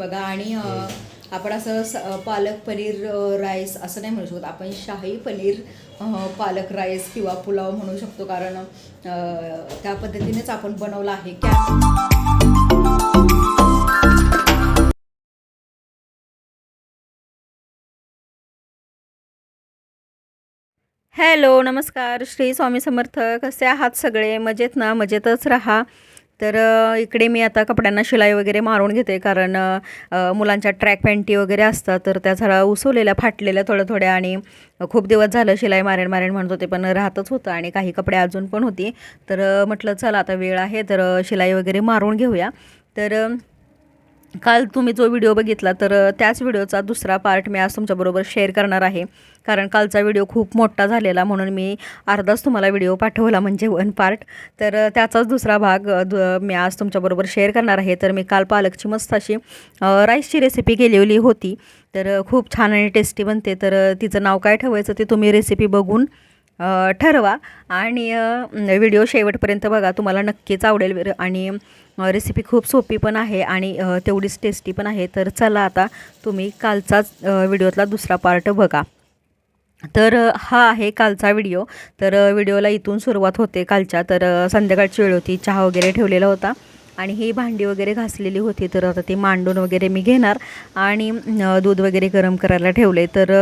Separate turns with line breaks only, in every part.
बघा आणि आपण असं पालक पनीर राईस असं नाही म्हणू शकत. आपण शाही पनीर पालक राईस किंवा पुलाव म्हणू शकतो. कारण त्या पद्धतीनेच आपण बनवलं आहे. कॅ हॅलो नमस्कार. श्री स्वामी समर्थ. कसे आहात सगळे? मजेत ना? मजेतच राहा. तर इकडे मी आता कपड्यांना शिलाई वगैरे मारून घेते कारण मुलांच्या ट्रॅक पॅन्टी वगैरे असतात तर त्या झाडा उसवलेल्या फाटलेल्या थोड्या थोड्या आणि खूप दिवस झालं शिलाई मारेन मारेन म्हणत होते पण राहतच होतं आणि काही कपडे अजून पण होती. तर म्हटलं चला आता वेळ आहे तर शिलाई वगैरे मारून घेऊया. तर काल तुम्ही जो व्हिडिओ बघितला तर त्याच व्हिडिओचा दुसरा पार्ट मी आज तुमच्याबरोबर शेअर करणार आहे. कारण कालचा व्हिडिओ खूप मोठा झालेला म्हणून मी अर्धाच तुम्हाला व्हिडिओ पाठवला म्हणजे वन पार्ट तर त्याचाच दुसरा भाग दु- मी आज तुमच्याबरोबर शेअर करणार आहे. तर मी काल पालकची मस्त अशी राईसची रेसिपी केलेली होती. तर खूप छान आणि टेस्टी बनते. तर तिचं नाव काय ठेवायचं ते तुम्ही रेसिपी बघून ठरवा. आणि व्हिडिओ शेवटपर्यंत बघा तुम्हाला नक्कीच आवडेल. आणि रेसिपी खूप सोपी पण आहे आणि तेवढीच टेस्टी पण आहे. तर चला आता तुम्ही कालचाच व्हिडिओतला दुसरा पार्ट बघा. तर हा आहे कालचा व्हिडिओ तर व्हिडिओला इथून सुरुवात होते कालच्या. तर संध्याकाळची वेळ होती. चहा वगैरे ठेवलेला होता आणि ही भांडी वगैरे घासलेली होती. तर आता ती मांडून वगैरे मी घेणार आणि दूध वगैरे गरम करायला ठेवले तर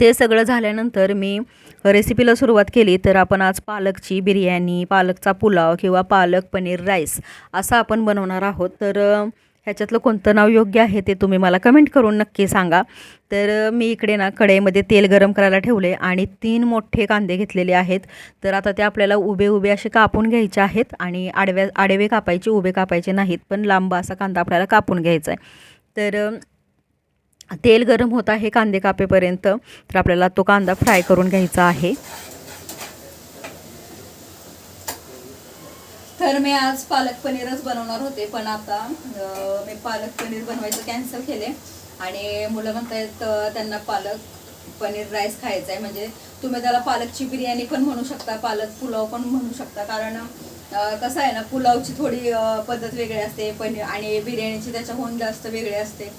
ते सगळं झाल्यानंतर मी रेसिपीला सुरुवात केली तर आपण आज पालकची बिर्याणी पालकचा पुलाव किंवा पालक पनीर राईस असं आपण बनवणार आहोत. तर ह्याच्यातलं कोणतं नाव योग्य आहे ते तुम्ही मला कमेंट करून नक्की सांगा. तर मी इकडे ना कढईमध्ये तेल गरम करायला ठेवले आणि तीन मोठे कांदे घेतलेले आहेत. तर आता ते आपल्याला उभे उभे असे कापून घ्यायचे आहेत आणि आडव्या आडवे कापायचे उभे कापायचे नाहीत पण लांब असा कांदा आपल्याला कापून घ्यायचा आहे. तर तेल गरम होत आहे कांदे कापेपर्यंत. तर आपल्याला तो कांदा फ्राय करून घ्यायचा आहे. तर मी आज पालक पनीरच बनवणार होते पण आता मी पालक पनीर बनवायचं कॅन्सल केले आणि मुलं म्हणतायत त्यांना पालक पनीर राईस खायचा आहे म्हणजे तुम्ही त्याला पालकची बिर्याणी पण म्हणू शकता पालक पुलाव पण म्हणू शकता. कारण कसं आहे ना पुलावची थोडी पद्धत वेगळी असते पनीर आणि बिर्याणीची त्याच्याहून जास्त वेगळी असते.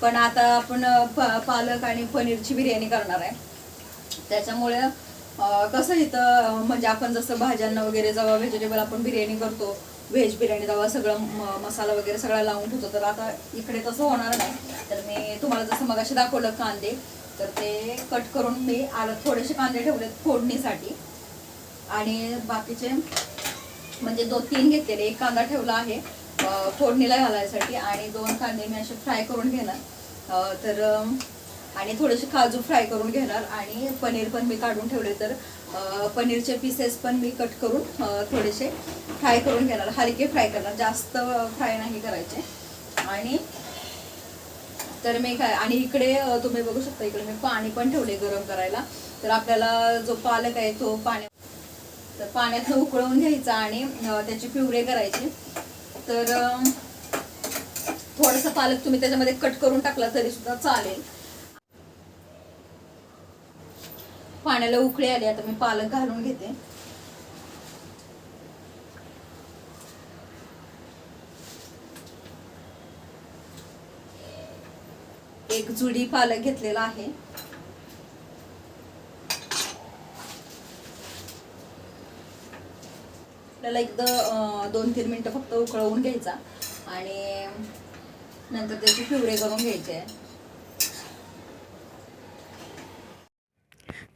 पण आता आपण प- पालक आणि पनीरची बिर्याणी करणार आहे. त्याच्यामुळे कसं इथं म्हणजे आपण जसं भाज्यांना वगैरे जेव्हा व्हेजिटेबल आपण बिर्याणी करतो व्हेज बिर्याणी जेव्हा सगळं म- मसाला वगैरे सगळा लावून ठेवतो तर आता इकडे तसं होणार नाही. तर मी तुम्हाला जसं मगाशी दाखवलं कांदे तर ते कट करून मी आलं थोडेसे कांदे ठेवलेत फोडणीसाठी. आणि बाकीचे म्हणजे दोन तीन घेतलेले. एक कांदा ठेवला आहे फोडणीला घालायसाठी आणि दोन कांदे मी असे फ्राय करून घेणार. तर आणि थोडेसे काजू फ्राय करून घेणार. आणि पनीर पण मी काढून ठेवले तर पनीरचे पीसेस पण मी कट करून थोडेसे फ्राय करून घेणार. हलके फ्राय करणार. जास्त फ्राय नाही करायचे. आणि तर मी काय आणि इकडे तुम्ही बघू शकता इकडे मी पाणी पण ठेवले गरम करायला. तर आपल्याला जो पालक आहे तो पाणी तर पाण्यात उकळवून घ्यायचा आणि त्याचे त्याची पिवरे करायची. तर थोडंसं पालक तुम्ही त्याच्यामध्ये कट करून टाकला तरी सुद्धा चालेल. पाण्याला उकळी आली आता मी पालक घालून घेते. एक जुडी पालक घेतलेला आहे. आपल्याला एकदा दोन तीन मिनटं फक्त उकळवून घ्यायचा. आणि नंतर त्याचे पिवळे करून घ्यायचे.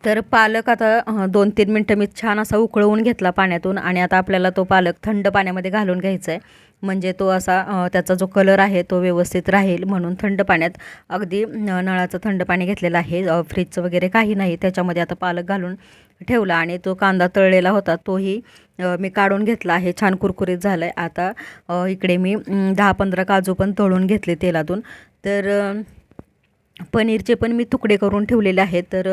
तर पालक आता दोन तीन मिनटं मी छान असा उकळवून घेतला पाण्यातून आणि आता आपल्याला तो पालक थंड पाण्यामध्ये घालून घ्यायचा आहे म्हणजे तो असा त्याचा जो कलर आहे तो व्यवस्थित राहील म्हणून थंड पाण्यात. अगदी नळाचं थंड पाणी घेतलेलं आहे. फ्रीजचं वगैरे काही नाही. त्याच्यामध्ये आता पालक घालून ठेवला आणि तो कांदा तळलेला होता तोही मी काढून घेतला आहे. छान कुरकुरीत झालं आहे आता इकडे मी दहा पंधरा काजू पण तळून घेतले तेलातून. तर पनीरचे पण मी तुकडे करून ठेवलेले आहेत. तर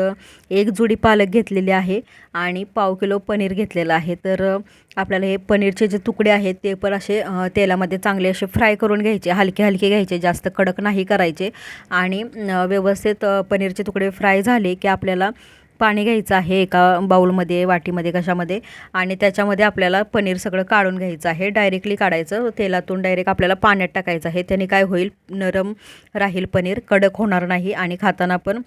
एक जुडी पालक घेतलेली आहे आणि पाव किलो पनीर घेतलेलं आहे. तर आपल्याला हे पनीरचे जे तुकडे आहेत ते पण असे तेलामध्ये चांगले असे फ्राय करून घ्यायचे हलके हलके घ्यायचे जास्त कडक नाही करायचे. आणि व्यवस्थित पनीरचे तुकडे फ्राय झाले की आपल्याला पाणी घ्यायचं आहे एका बाऊलमध्ये वाटीमध्ये कशामध्ये? आणि त्याच्यामध्ये आपल्याला पनीर सगळं काढून घ्यायचं आहे. डायरेक्टली काढायचं तेलातून डायरेक्ट आपल्याला पाण्यात टाकायचं आहे. त्याने काय होईल? नरम राहील पनीर कडक होणार नाही आणि खाताना पण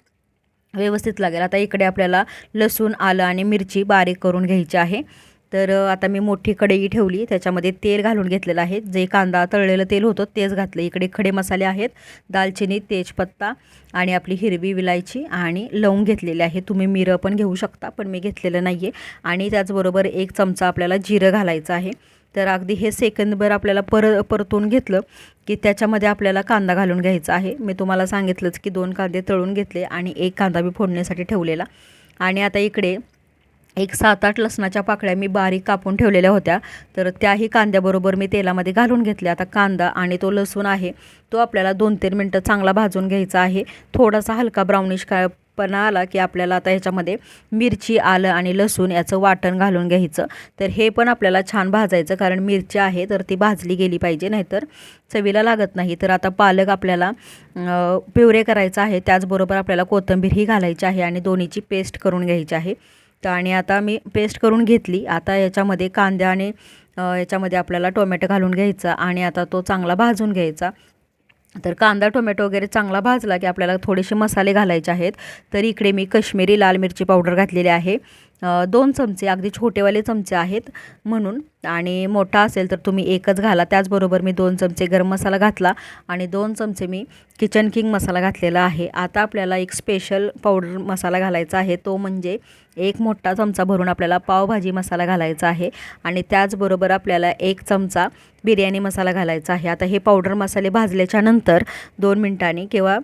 व्यवस्थित लागेल. आता इकडे आपल्याला लसूण आलं आणि मिरची बारीक करून घ्यायची आहे. तर आता मी मोठी कढई ठेवली. त्याच्यामध्ये तेल घालून घेतलेलं आहे. जे कांदा तळलेलं तेल होतं तेच घातलं. इकडे खडे मसाले आहेत. दालचिनी तेजपत्ता आणि आपली हिरवी विलायची आणि लवंग घेतलेले आहे. तुम्ही मिरं पण घेऊ शकता पण मी घेतलेलं नाही आहे आणि त्याचबरोबर एक चमचा आपल्याला जिरं घालायचं आहे. तर अगदी हे सेकंदभर आपल्याला पर परतून घेतलं की त्याच्यामध्ये आपल्याला कांदा घालून घ्यायचा आहे. मी तुम्हाला सांगितलंच की दोन कांदे तळून घेतले आणि एक कांदा मी फोडण्यासाठी ठेवलेला. आणि आता इकडे एक सात आठ लसणाच्या पाकळ्या मी बारीक कापून ठेवलेल्या होत्या. तर त्याही कांद्याबरोबर मी तेलामध्ये घालून घेतल्या. आता कांदा आणि तो लसूण आहे तो आपल्याला दोन तीन मिनटं चांगला भाजून घ्यायचा आहे. थोडासा हलका ब्राउनिश का पणा आला की आपल्याला आता ह्याच्यामध्ये मिरची आलं आणि लसूण याचं वाटण घालून घ्यायचं. तर हे पण आपल्याला छान भाजायचं कारण मिरची आहे तर ती भाजली गेली पाहिजे नाहीतर चवीला लागत नाही. तर आता पालक आपल्याला पिवरे करायचं आहे. त्याचबरोबर आपल्याला कोथिंबीरही घालायची आहे आणि दोन्हीची पेस्ट करून घ्यायची आहे. तर आणि आता मी पेस्ट करून घेतली. आता याच्यामध्ये कांद्या आणि याच्यामध्ये आपल्याला टोमॅटो घालून घ्यायचा आणि आता तो चांगला भाजून घ्यायचा. तर कांदा टोमॅटो वगैरे चांगला भाजला की आपल्याला थोडेसे मसाले घालायचे आहेत. तर इकडे मी कश्मीरी लाल मिरची पावडर घातलेली आहे. दोन चमचे अगदी छोटेवाले चमचे आहेत म्हणून. आणि मोठा असेल तर तुम्ही एकच घाला. त्याचबरोबर मी दोन चमचे गरम मसाला घातला आणि दोन चमचे मी किचन किंग मसाला घातलेला आहे. आता आपल्याला एक स्पेशल पावडर मसाला घालायचा आहे. तो म्हणजे एक मोठा चमचा भरून आपल्याला पावभाजी मसाला घालायचा आहे आणि त्याचबरोबर आपल्याला एक चमचा बिर्याणी मसाला घालायचा आहे. आता हे पावडर मसाले भाजल्याच्या नंतर दोन मिनटांनी किंवा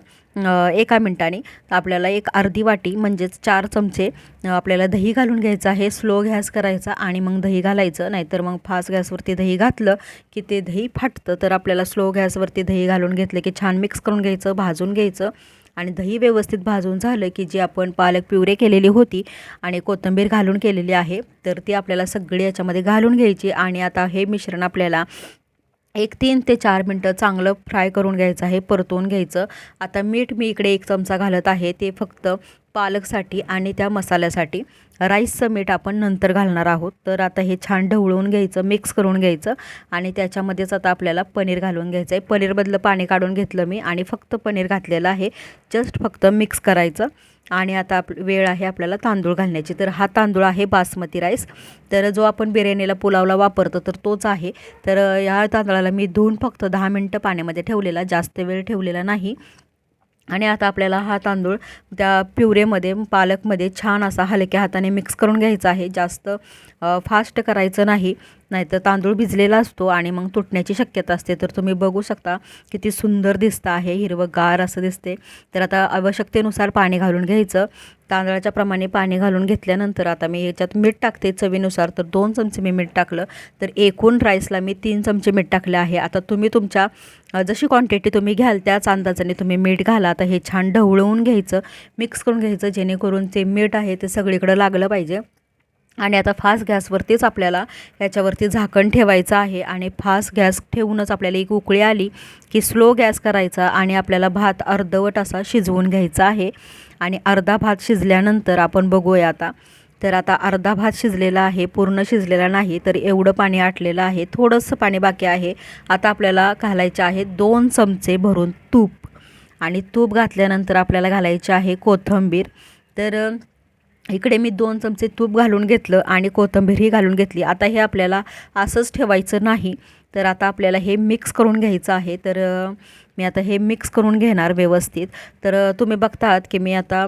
एका मिनटाने आपल्याला एक अर्धी वाटी म्हणजेच चार चमचे आपल्याला दही घालून घ्यायचं आहे. स्लो गॅस करायचा आणि मग दही घालायचं. नाहीतर मग फास्ट गॅसवरती दही घातलं की ते दही फाटतं. तर आपल्याला स्लो गॅसवरती दही घालून घेतलं की छान मिक्स करून घ्यायचं भाजून घ्यायचं. आणि दही व्यवस्थित भाजून झालं की जी आपण पालक पिवरे केलेली होती आणि कोथिंबीर घालून केलेली आहे तर ती आपल्याला सगळी याच्यामध्ये घालून घ्यायची. आणि आता हे मिश्रण आपल्याला एक तीन ते चार मिनटं चांगलं फ्राय करून घ्यायचं आहे परतवून घ्यायचं. आता मीठ मी इकडे एक चमचा घालत आहे ते फक्त पालकसाठी आणि त्या मसाल्यासाठी. राईसचं मीठ आपण नंतर घालणार आहोत तर आता हे छान ढवळून घ्यायचं मिक्स करून घ्यायचं आणि त्याच्यामध्येच आता आपल्याला पनीर घालून घ्यायचं आहे. पनीरमधलं पाणी काढून घेतलं मी आणि फक्त पनीर घातलेलं आहे जस्ट फक्त मिक्स करायचं. आणि आता आप वेळ आहे आपल्याला तांदूळ घालण्याची. तर हा तांदूळ आहे बासमती राईस. तर जो आपण बिर्याणीला पुलावला वापरतो तर तोच आहे. तर ह्या तांदळाला मी धुवून फक्त दहा मिनटं पाण्यामध्ये ठेवलेला जास्त वेळ ठेवलेला नाही. आणि आता आपल्याला हा तांदूळ त्या प्युरेमध्ये पालकमध्ये छान असा हलक्या हाताने मिक्स करून घ्यायचा आहे. जास्त फास्ट करायचं नाही नाहीतर तांदूळ भिजलेला असतो आणि मग तुटण्याची शक्यता असते. तर तुम्ही बघू शकता किती सुंदर दिसतं आहे हिरवं गार असं दिसते तर आता आवश्यकतेनुसार पाणी घालून घ्यायचं. तांदळाच्या प्रमाणे पाणी घालून घेतल्यानंतर आता मी याच्यात मीठ टाकते चवीनुसार. तर दोन चमचे मी मीठ टाकलं. तर एकूण राईसला मी तीन चमचे मीठ टाकले आहे. आता तुम्ही तुमच्या जशी क्वांटिटी तुम्ही घ्याल त्याच अंदाजाने तुम्ही मीठ घाला. आता हे छान ढवळवून घ्यायचं मिक्स करून घ्यायचं जेणेकरून ते मीठ आहे ते सगळीकडं लागलं पाहिजे. आणि आता फास्ट गॅसवरतीच आपल्याला याच्यावरती झाकण ठेवायचं आहे आणि फास्ट गॅस ठेवूनच आपल्याला एक उकळी आली की स्लो गॅस करायचा आणि आपल्याला भात अर्धवट असा शिजवून घ्यायचा आहे. आणि अर्धा भात शिजल्यानंतर आपण बघूया आता. तर आता अर्धा भात शिजलेला आहे पूर्ण शिजलेला नाही तर एवढं पाणी आटलेलं आहे. थोडंसं पाणी बाकी आहे. आता आपल्याला घालायचे आहे दोन चमचे भरून तूप. आणि तूप घातल्यानंतर आपल्याला घालायचे आहे कोथिंबीर. तर इकडे मी दोन चमचे तूप घालून घेतलं आणि कोथंबीरही घालून घेतली. आता हे आपल्याला असंच ठेवायचं नाही. तर आता आपल्याला हे मिक्स करून घ्यायचं आहे. तर मी आता हे मिक्स करून घेणार व्यवस्थित. तर तुम्ही बघतात की मी आता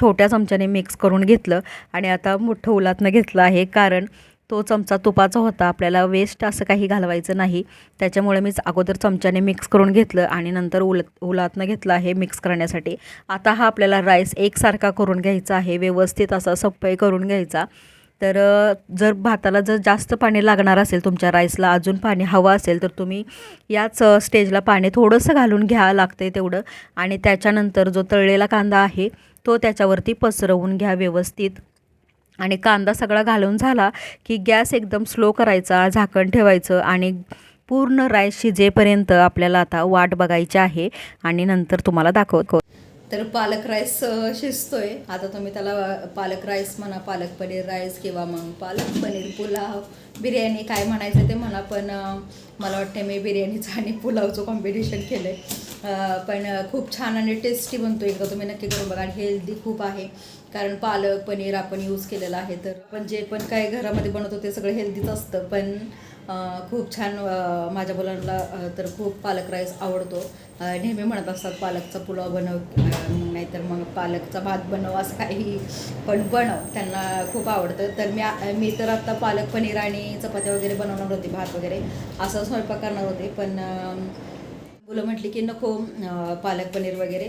छोट्या चमच्याने मिक्स करून घेतलं आणि आता मोठं उलातनं घेतलं आहे. कारण तो चमचा तुपाचा होता. आपल्याला वेस्ट असं काही घालवायचं नाही. त्याच्यामुळे मीच अगोदर चमच्याने मिक्स करून घेतलं आणि नंतर उलत उलातनं घेतलं आहे मिक्स करण्यासाठी. आता हा आपल्याला राईस एकसारखा करून घ्यायचा आहे. व्यवस्थित असा सप्पई करून घ्यायचा. तर जर भाताला जर जास्त पाणी लागणार असेल तुमच्या राईसला अजून पाणी हवं असेल तर तुम्ही याच स्टेजला पाणी थोडंसं घालून घ्या लागते तेवढं. आणि त्याच्यानंतर जो तळलेला कांदा आहे तो त्याच्यावरती पसरवून घ्या व्यवस्थित. आणि कांदा सगळा घालून झाला की गॅस एकदम स्लो करायचा झाकण ठेवायचं आणि पूर्ण राईस शिजेपर्यंत आपल्याला आता वाट बघायची आहे आणि नंतर तुम्हाला दाखवतो. तर पालक राईस शिजतोय. आता तुम्ही त्याला पालक राईस म्हणा पालक पनीर राईस किंवा मग पालक पनीर पुलाव बिर्याणी काय म्हणायचं ते म्हणा पण मला वाटते मी बिर्याणीचं आणि पुलावचं कॉम्पिटिशन केलं आहे पण खूप छान आणि टेस्टी बनतो एकदा तुम्ही नक्की करून बघा. आणि हेल्दी खूप आहे. कारण पालक पनीर आपण यूज केलेलं आहे. तर पण जे पण काय घरामध्ये बनवतो ते सगळं हेल्दीच असतं. पण खूप छान माझ्या मुलांना तर खूप पालक राईस आवडतो. नेहमी म्हणत असतात पालकचा पुलाव बनव. नाहीतर मग पालकचा भात बनव असं काही. पण बनव. त्यांना खूप आवडतं. तर मी मी तर आत्ता पालक पनीर आणि चपात्या वगैरे बनवणार होते. भात वगैरे. असं स्वयंपाक करणार होते. पण मुलं म्हटली की नको पालक पनीर वगैरे.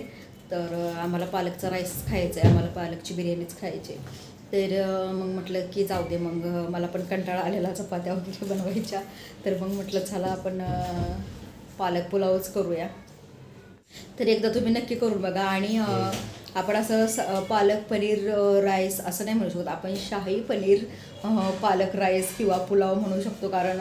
तर आम्हाला पालकचा राईस खायचा आहे आम्हाला पालकची बिर्याणीच खायची आहे. तर मग म्हटलं की जाऊ दे मग मला पण कंटाळा आलेला चपात्या वगैरे बनवायच्या. तर मग म्हटलं चला आपण पालक पुलावच करूया. तर एकदा तुम्ही नक्की करून बघा. आणि अं, आपण असं पालक पनीर राईस असं नाही म्हणू शकत. आपण शाही पनीर पालक राईस किंवा पुलाव म्हणू शकतो. कारण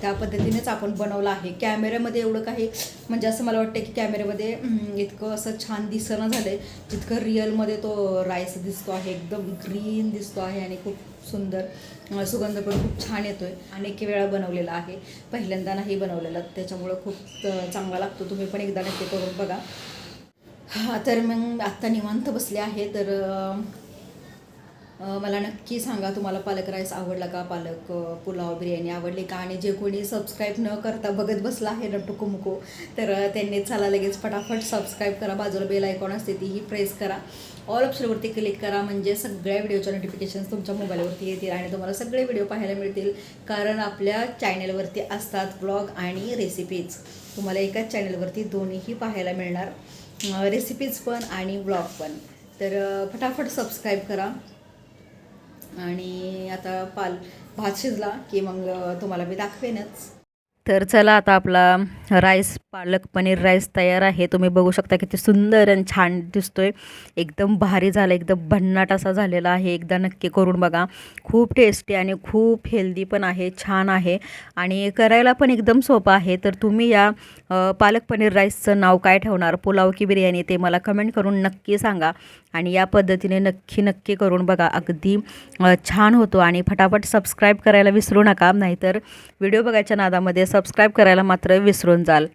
त्या पद्धतीनेच आपण बनवलं आहे. कॅमेऱ्यामध्ये एवढं काही म्हणजे असं मला वाटतं की कॅमेऱ्यामध्ये इतकं असं छान दिसणं झालं आहे जितकं रिअलमध्ये तो राईस दिसतो आहे. एकदम ग्रीन दिसतो आहे आणि खूप सुंदर सुगंध पण खूप छान येतो आहे अनेक वेळा बनवलेला आहे. पहिल्यांदा नाही बनवलेला त्याच्यामुळं खूप चांगला लागतो. तुम्ही पण एकदा नक्की करून बघा. हां तर मग आत्ता निवांत बसले आहे तर मला नक्की सांगा तुम्हाला पालक राईस आवडला का? पालक पुलाव बिर्याणी आवडली का? आणि जे कोणी सबस्क्राईब न करता बघत बसला आहे ना तर त्यांनी चला लगेच फटाफट सबस्क्राईब करा. बाजूला बेल आयकॉन असते तीही प्रेस करा. ऑल ऑप्शनवरती क्लिक करा म्हणजे सगळ्या व्हिडिओच्या नोटिफिकेशन्स तुमच्या मोबाईलवरती येतील आणि तुम्हाला सगळे व्हिडिओ पाहायला मिळतील. कारण आपल्या चॅनलवरती असतात ब्लॉग आणि रेसिपीज तुम्हाला एकाच चॅनलवरती दोन्हीही पाहायला मिळणार. रेसिपीज पण आणि ब्लॉग पण. तर फटाफट सबस्क्राईब करा. आणि आता पाल भात शिजला की मग तुम्हाला मी दाखवेनच. तर चला आता आपला राईस पालक पनीर राईस तयार आहे. तुम्ही बघू शकता किती सुंदर आणि छान दिसतोय. एकदम भारी झाला एकदम भन्नाट असा झालेला आहे. एकदा नक्की करून बघा. खूप टेस्टी आणि खूप हेल्दी पण आहे छान आहे. आणि करायला पण एकदम सोपं आहे. तर तुम्ही या पालक पनीर राईसचं नाव काय ठेवणार? पुलाव की बिर्याणी ते मला कमेंट करून नक्की सांगा. आणि या पद्धतीने नक्की नक्की करून बघा. अगदी छान होतो आणि फटाफट सबस्क्राईब करायला विसरू नका. नाहीतर व्हिडिओ बघायच्या नादामध्ये सबस्क्राईब करायला मात्र विसरून जाल.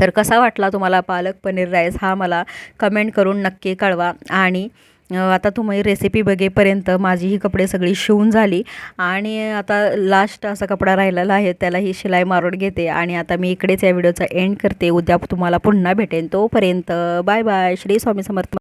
तर कसा वाटला तुम्हाला पालक पनीर राईस हा मला कमेंट करून नक्की कळवा. आणि आता तुम्ही रेसिपी बघेपर्यंत माझी ही कपडे सगळी शिवून झाली. आणि आता लास्ट असा कपडा राहिलेला आहे त्याला ही शिलाई मारून घेते. आणि आता मी इकडेच या व्हिडिओचा एंड करते. उद्या तुम्हाला पुन्हा भेटेन. तोपर्यंत बाय बाय श्री स्वामी समर्थ